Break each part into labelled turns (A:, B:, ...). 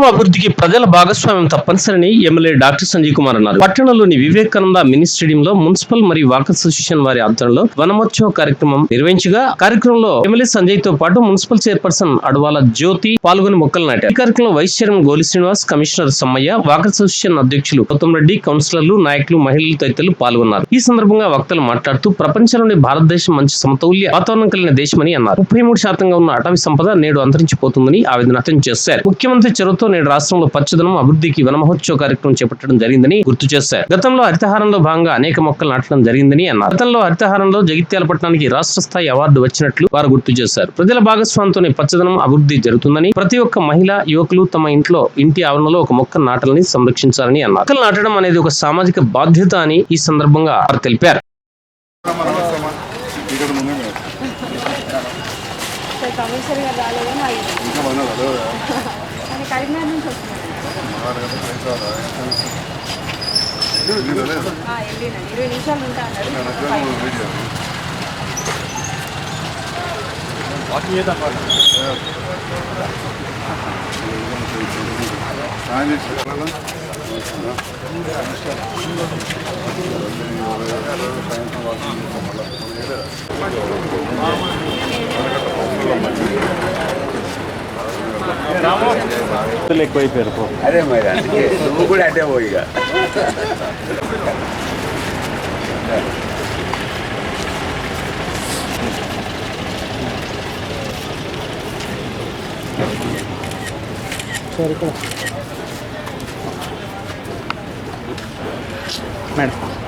A: పట్టణం అభివృద్ధికి ప్రజల భాగస్వామ్యం తప్పనిసరిని ఎమ్మెల్యే డాక్టర్ సంజయ్ కుమార్ అన్నారు. పట్టణంలోని వివేకానంద మినీ స్టేడియంలో మున్సిపల్ మరియు వాక్ అసోసియేషన్ వారి ఆధ్వర్యంలో వనమోత్సవ కార్యక్రమం నిర్వహించగా కార్యక్రమంలో ఎమ్మెల్యే సంజయ్తో పాటు మున్సిపల్ చైర్పర్సన్ అడవాల జ్యోతి పాల్గొని మొక్కలు నాటారు. ఈ కార్యక్రమంలో vice chairman Goli Srinivas commissioner Sammaiah walk association అధ్యక్షులు గౌతమ్ రెడ్డి కౌన్సిలర్లు నాయకులు మహిళలు తదితరులు పాల్గొన్నారు. ఈ సందర్భంగా వక్తలు మాట్లాడుతూ ప్రపంచంలోని భారతదేశం మంచి సమతౌల్య వాతావరణం కలిగిన దేశమని అన్నారు. ముప్పై మూడు శాతంగా ఉన్న అటవీ సంపద నేడు అంతరించిపోతుందని ఆవేదన వ్యక్తం చేశారు. ముఖ్యమంత్రి చొరవతో నేడు రాష్ట్రంలో పచ్చదనం అభివృద్ధికి వన మహోత్సవ కార్యక్రమం చేపట్టడం జరిగిందని గుర్తు చేశారు. గతంలో హరితహారంలో భాగంగా అనేక మొక్కలు నాటడం జరిగిందని అన్నారు. గతంలో హరితహారంలో జగిత్యాల పట్టణానికి రాష్ట్ర స్థాయి అవార్డు వచ్చినట్లు వారు గుర్తు చేశారు. ప్రజల భాగస్వామ్యంతోనే పచ్చదనం అభివృద్ధి జరుగుతుందని ప్రతి ఒక్క మహిళ యువకులు తమ ఇంట్లో ఇంటి ఆవరణలో ఒక మొక్క నాటాలని సంరక్షించాలని అన్నారు. మొక్కలు నాటడం అనేది ఒక సామాజిక బాధ్యత అని ఈ సందర్భంగా వారు తెలిపారు.
B: ఇంకా మన అదే
C: కానీ కరీంనగర్ నుంచి వస్తున్నాను
B: ఆరు గంటలకు రైస్ రాదా? ఇది లేదు.
C: వెళ్ళిన ఇరవై నిమిషాలు ఉంటా అన్నారు
D: ఎక్కువైపోయారు పో
E: అదే మరి అందుకే నువ్వు కూడా అదే పో ఇక
D: మేడం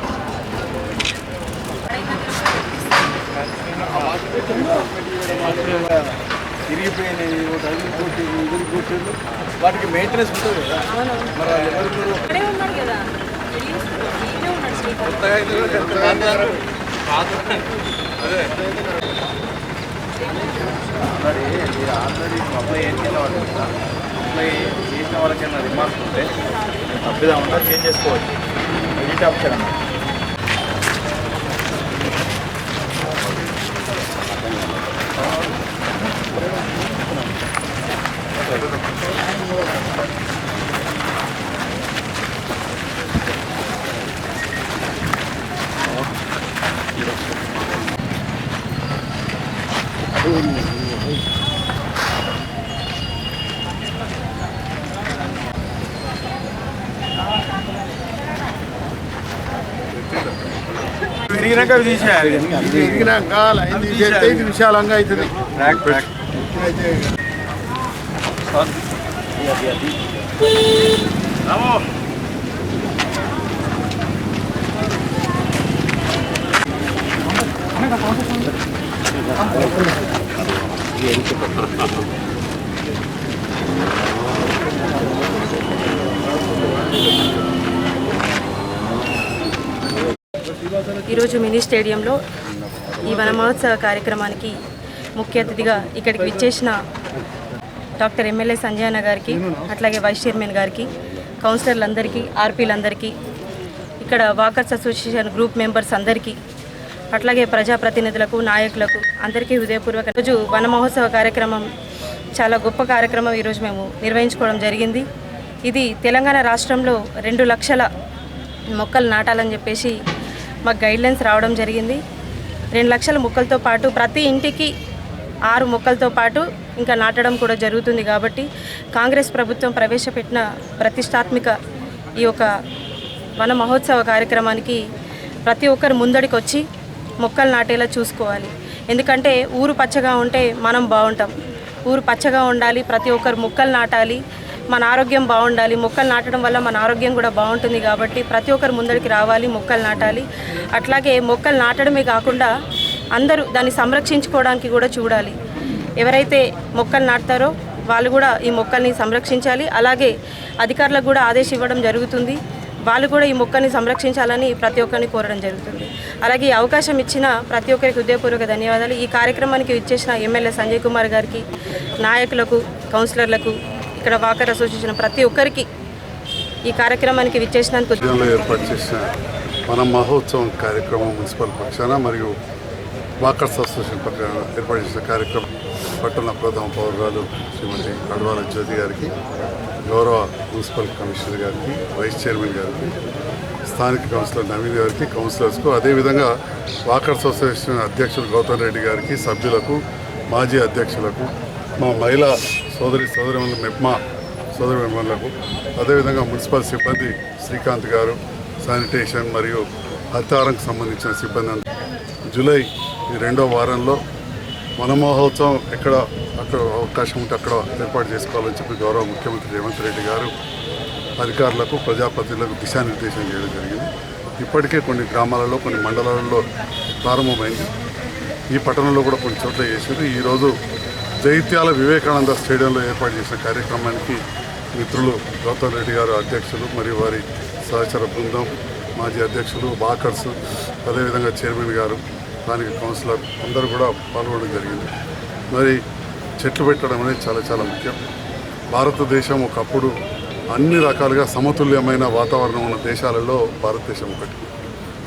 F: తిరిగిపోయినాయి ఒకటి అదిరిపోతే ఎగిరిపోతుంది వాటికి మెయింటెనెన్స్ ఉంటుంది కదా. మరి వాళ్ళు ఎవరు కొత్తగా.
E: ఆల్రెడీ మీరు ఆల్రెడీ అప్లై చేసిన వాళ్ళు అప్లై చేసిన వాళ్ళకైనా రిమార్క్స్ ఉంటే తప్పిదా ఉంటే చేంజ్ చేసుకోవచ్చు. ఎడిట్ ఆప్షన్ అన్నమాట.
F: తిరిగినాక అవి తీసేయాలి
B: తిరిగినాక లైన్ తీసేస్తే ఇది విశాలంగా అవుతుంది అయితే
C: ఈరోజు మినీ స్టేడియంలో ఈ వనమహోత్సవ కార్యక్రమానికి ముఖ్య అతిథిగా ఇక్కడికి విచ్చేసిన డాక్టర్ ఎమ్మెల్యే సంజయన గారికి అట్లాగే వైస్ చైర్మన్ గారికి కౌన్సిలర్లందరికీ ఆర్పీలందరికీ ఇక్కడ వాకర్స్ అసోసియేషన్ గ్రూప్ మెంబర్స్ అందరికీ అట్లాగే ప్రజాప్రతినిధులకు నాయకులకు అందరికీ హృదయపూర్వక రోజు వన మహోత్సవ కార్యక్రమం చాలా గొప్ప కార్యక్రమం ఈరోజు మేము నిర్వహించుకోవడం జరిగింది. ఇది తెలంగాణ రాష్ట్రంలో రెండు లక్షల మొక్కలు నాటాలని చెప్పేసి మాకు గైడ్లైన్స్ రావడం జరిగింది. రెండు లక్షల మొక్కలతో పాటు ప్రతి ఇంటికి ఆరు మొక్కలతో పాటు ఇంకా నాటడం కూడా జరుగుతుంది కాబట్టి కాంగ్రెస్ ప్రభుత్వం ప్రవేశపెట్టిన ప్రతిష్టాత్మిక ఈ యొక్క వన మహోత్సవ కార్యక్రమానికి ప్రతి ఒక్కరు ముందడికి వచ్చి మొక్కలు నాటేలా చూసుకోవాలి. ఎందుకంటే ఊరు పచ్చగా ఉంటే మనం బాగుంటాం. ఊరు పచ్చగా ఉండాలి ప్రతి ఒక్కరు మొక్కలు నాటాలి మన ఆరోగ్యం బాగుండాలి మొక్కలు నాటడం వల్ల మన ఆరోగ్యం కూడా బాగుంటుంది కాబట్టి ప్రతి ఒక్కరు ముందడికి రావాలి మొక్కలు నాటాలి. అట్లాగే మొక్కలు నాటడమే కాకుండా అందరూ దాన్ని సంరక్షించుకోవడానికి కూడా చూడాలి. ఎవరైతే మొక్కలు నాటుతారో వాళ్ళు కూడా ఈ మొక్కల్ని సంరక్షించాలి. అలాగే అధికారులకు కూడా ఆదేశం ఇవ్వడం జరుగుతుంది. వాళ్ళు కూడా ఈ మొక్కని సంరక్షించాలని ప్రతి ఒక్కరిని కోరడం జరుగుతుంది. అలాగే ఈ అవకాశం ఇచ్చిన ప్రతి ఒక్కరికి హృదయపూర్వక ధన్యవాదాలు. ఈ కార్యక్రమానికి ఇచ్చేసిన ఎమ్మెల్యే సంజయ్ కుమార్ గారికి నాయకులకు కౌన్సిలర్లకు ఇక్కడ వాకర్ అసోసియేషన్ ప్రతి ఒక్కరికి ఈ కార్యక్రమానికి విచ్చేసినందుకు
B: ఏర్పాటు చేసిన మన మహోత్సవం కార్యక్రమం మున్సిపల్ పక్షాన మరియు వాకర్స్ అసోసియేషన్ పక్షాన ఏర్పాటు చేసిన కార్యక్రమం
D: పట్టణ ప్రథమ పౌరాలు శ్రీమతి అడవాల జ్యోతి గారికి గౌరవ మున్సిపల్ కమిషనర్ గారికి వైస్ చైర్మన్ గారికి స్థానిక కౌన్సిలర్ నవీన్ గారికి కౌన్సిలర్స్కు అదేవిధంగా వాకర్స్ అసోసియేషన్ అధ్యక్షులు గౌతమ్ రెడ్డి గారికి సభ్యులకు మాజీ అధ్యక్షులకు మా మహిళా సోదరి సోదరి మెప్మా సోదరి మెంబర్లకు అదేవిధంగా మున్సిపల్ సిబ్బంది శ్రీకాంత్ గారు శానిటేషన్ మరియు హత్యారంకు సంబంధించిన సిబ్బంది జూలై ఈ రెండో వారంలో వనమహోత్సవం ఎక్కడ అక్కడ అవకాశం ఉంటే అక్కడ ఏర్పాటు చేసుకోవాలని చెప్పి గౌరవ ముఖ్యమంత్రి రేవంత్ రెడ్డి గారు అధికారులకు ప్రజాప్రతినిధులకు దిశానిర్దేశం చేయడం జరిగింది. ఇప్పటికే కొన్ని గ్రామాలలో కొన్ని మండలాలలో ప్రారంభమైంది. ఈ పట్టణంలో కూడా కొన్ని చోట్ల చేసింది ఈరోజు జైత్యాల వివేకానంద స్టేడియంలో ఏర్పాటు చేసిన కార్యక్రమానికి మిత్రులు గౌతమ్ రెడ్డి గారు అధ్యక్షులు మరియు వారి సహచర బృందం మాజీ అధ్యక్షులు బాకర్స్ అదేవిధంగా చైర్మన్ గారు దానికి కౌన్సిలర్ అందరూ కూడా పాల్గొనడం జరిగింది. మరి చెట్లు పెట్టడం అనేది చాలా చాలా ముఖ్యం. భారతదేశం ఒకప్పుడు అన్ని రకాలుగా సమతుల్యమైన వాతావరణం ఉన్న దేశాలలో భారతదేశం ఒకటి.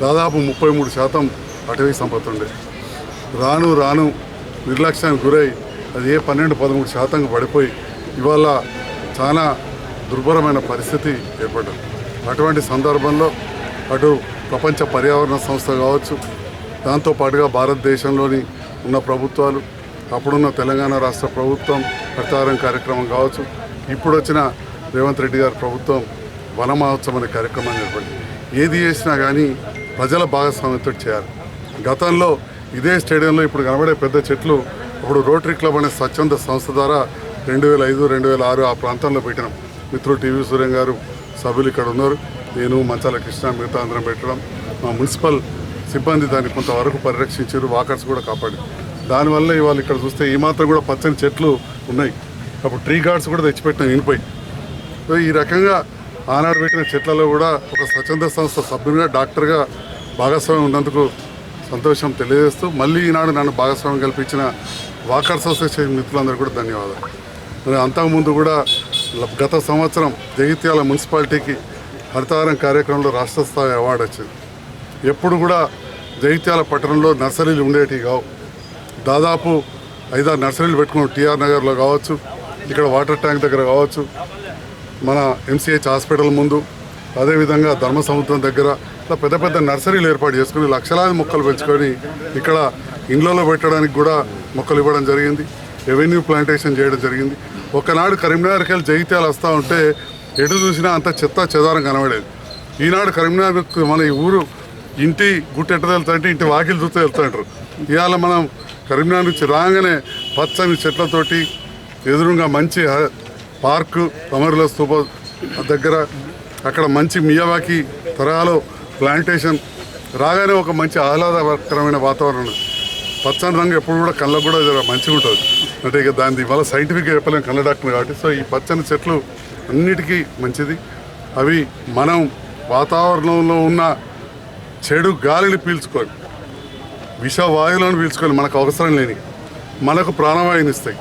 D: దాదాపు ముప్పై మూడు శాతం అటవీ సంపద ఉండే. రాను రాను నిర్లక్ష్యానికి గురై అది ఏ పన్నెండు పదమూడు శాతంగా పడిపోయి ఇవాళ చాలా దుర్భరమైన పరిస్థితి ఏర్పడ్డది. అటువంటి సందర్భంలో అటు ప్రపంచ పర్యావరణ సంస్థ కావచ్చు దాంతోపాటుగా భారతదేశంలోని ఉన్న ప్రభుత్వాలు అప్పుడున్న తెలంగాణ రాష్ట్ర ప్రభుత్వం ప్రచారం కార్యక్రమం కావచ్చు ఇప్పుడు వచ్చిన రేవంత్ రెడ్డి గారి ప్రభుత్వం వన మహోత్సవం అనే కార్యక్రమాన్ని ఏర్పడింది. ఏది చేసినా కానీ ప్రజల భాగస్వామ్యంతో చేయాలి. గతంలో ఇదే స్టేడియంలో ఇప్పుడు కనబడే పెద్ద చెట్లు ఇప్పుడు రోటరీ క్లబ్ అనే స్వచ్ఛంద సంస్థ ద్వారా రెండు వేల ఐదు రెండు వేల ఆరు ఆ ప్రాంతంలో పెట్టినాం. మిత్రుడు టీవీ సూర్యం గారు సభ్యులు ఇక్కడ ఉన్నారు. నేను మంచాల కృష్ణ మిగతా అందరం పెట్టడం. మా మున్సిపల్ సిబ్బంది దాన్ని కొంతవరకు పరిరక్షించారు. వాకర్స్ కూడా కాపాడి దానివల్ల ఇవాళ ఇక్కడ చూస్తే ఈ మాత్రం కూడా పచ్చని చెట్లు ఉన్నాయి. అప్పుడు ట్రీ గార్డ్స్ కూడా తెచ్చిపెట్టినాం ఇనిపోయి. సో ఈ రకంగా ఆనాడు పెట్టిన చెట్లలో కూడా ఒక స్వచ్ఛంద సంస్థ సభ్యునిగా డాక్టర్గా భాగస్వామ్యం ఉన్నందుకు సంతోషం తెలియజేస్తూ మళ్ళీ ఈనాడు నన్ను భాగస్వామ్యం కల్పించిన వాకర్స్ అసోసియేషన్ మిత్రులందరూ కూడా ధన్యవాదాలు. మరి అంతకుముందు కూడా గత సంవత్సరం జగిత్యాల మున్సిపాలిటీకి హరితహారం కార్యక్రమంలో రాష్ట్ర స్థాయి అవార్డు వచ్చింది. ఎప్పుడు కూడా జగిత్యాల పట్టణంలో నర్సరీలు ఉండేటివి కావు. దాదాపు ఐదారు నర్సరీలు పెట్టుకున్నాం టీఆర్ నగర్లో కావచ్చు ఇక్కడ వాటర్ ట్యాంక్ దగ్గర కావచ్చు మన ఎంసీహెచ్ హాస్పిటల్ ముందు అదేవిధంగా ధర్మ సముద్రం దగ్గర ఇట్లా పెద్ద పెద్ద నర్సరీలు ఏర్పాటు చేసుకుని లక్షలాది మొక్కలు పెంచుకొని ఇక్కడ ఇండ్లలో పెట్టడానికి కూడా మొక్కలు ఇవ్వడం జరిగింది. రెవెన్యూ ప్లాంటేషన్ చేయడం జరిగింది. ఒకనాడు కరీంనగర్కి వెళ్ళి జగిత్యాలు వస్తూ ఉంటే ఎటు చూసినా అంత చెత్త చెదారం కనబడేది. ఈనాడు కరీంనగర్ మన ఈ ఊరు ఇంటి గుట్ట ఎట్ట వెళ్తాంటే ఇంటి వాకిలు చూస్తూ వెళ్తుంటారు ఇవాళ మనం కరీంనగర్ నుంచి రాగానే పచ్చని చెట్లతోటి ఎదురుగా మంచి పార్కు అమరుల స్తూప దగ్గర అక్కడ మంచి మియావాకి తరహాలో ప్లాంటేషన్ రాగానే ఒక మంచి ఆహ్లాదకరమైన వాతావరణం. పచ్చని రంగు ఎప్పుడు కూడా కళ్ళకు కూడా మంచిగా ఉంటుంది అంటే ఇక దాని వల్ల సైంటిఫిక్గా చెప్పలేం కళ్ళ డాక్టర్ కాబట్టి. సో ఈ పచ్చని చెట్లు అన్నిటికీ మంచిది. అవి మనం వాతావరణంలో ఉన్న చెడు గాలిని పీల్చుకొని విషవాయువులను పీల్చుకోవాలి. పీల్చుకొని మనకు అవసరం లేని మనకు ప్రాణవాయుని ఇస్తాయి.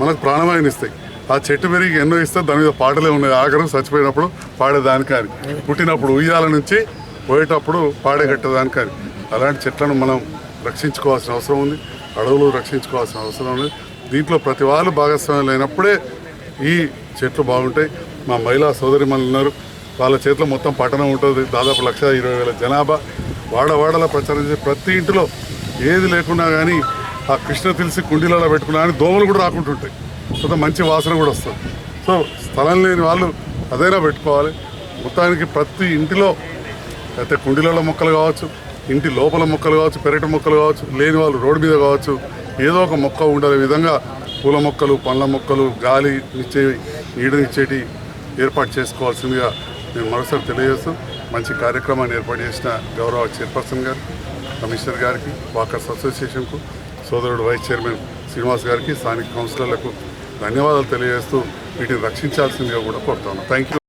D: మనకు ప్రాణవాయుని ఇస్తాయి. ఆ చెట్టు పెరిగి ఎన్నో ఇస్తే దాని మీద పాటలే ఉన్నాయి. ఆఖరు చచ్చిపోయినప్పుడు పాడేదానికి కానీ పుట్టినప్పుడు ఉయ్యాల నుంచి పోయేటప్పుడు పాడేగట్టేదానికి కానీ అలాంటి చెట్లను మనం రక్షించుకోవాల్సిన అవసరం ఉంది. అడవులు రక్షించుకోవాల్సిన అవసరం ఉంది. దీంట్లో ప్రతి వాళ్ళు భాగస్వామ్యం లేనప్పుడే ఈ చెట్లు బాగుంటాయి. మా మహిళా సోదరి ఉన్నారు. వాళ్ళ చేతిలో మొత్తం పట్టణం ఉంటుంది. దాదాపు లక్ష ఇరవై వేల జనాభా. వాడవాడలా ప్రచారం చేసి ప్రతి ఇంటిలో ఏది లేకున్నా కానీ ఆ కృష్ణ తెలిసి కుండీలలో పెట్టుకున్నా కానీ దోమలు కూడా రాకుంటుంటాయి. కొంత మంచి వాసన కూడా వస్తుంది. సో స్థలం లేని వాళ్ళు అదైనా పెట్టుకోవాలి. మొత్తానికి ప్రతి ఇంటిలో అయితే కుండీలలో మొక్కలు కావచ్చు ఇంటి లోపల మొక్కలు కావచ్చు పెరటి మొక్కలు కావచ్చు లేని వాళ్ళు రోడ్డు మీద కావచ్చు ఏదో ఒక మొక్క ఉండే విధంగా పూల మొక్కలు పండ్ల మొక్కలు గాలి ఇచ్చేవి నీడనిచ్చేటి ఏర్పాటు చేసుకోవాల్సిందిగా నేను మరోసారి తెలియజేస్తూ మంచి కార్యక్రమాన్ని ఏర్పాటు చేసిన గౌరవ చైర్పర్సన్ గారు కమిషనర్ గారికి వాకర్స్ అసోసియేషన్కు సోదరుడు వైస్ చైర్మన్ శ్రీనివాస్ గారికి స్థానిక కౌన్సిలర్లకు ధన్యవాదాలు తెలియజేస్తూ వీటిని రక్షించాల్సిందిగా కూడా కోరుతాను థ్యాంక్ యూ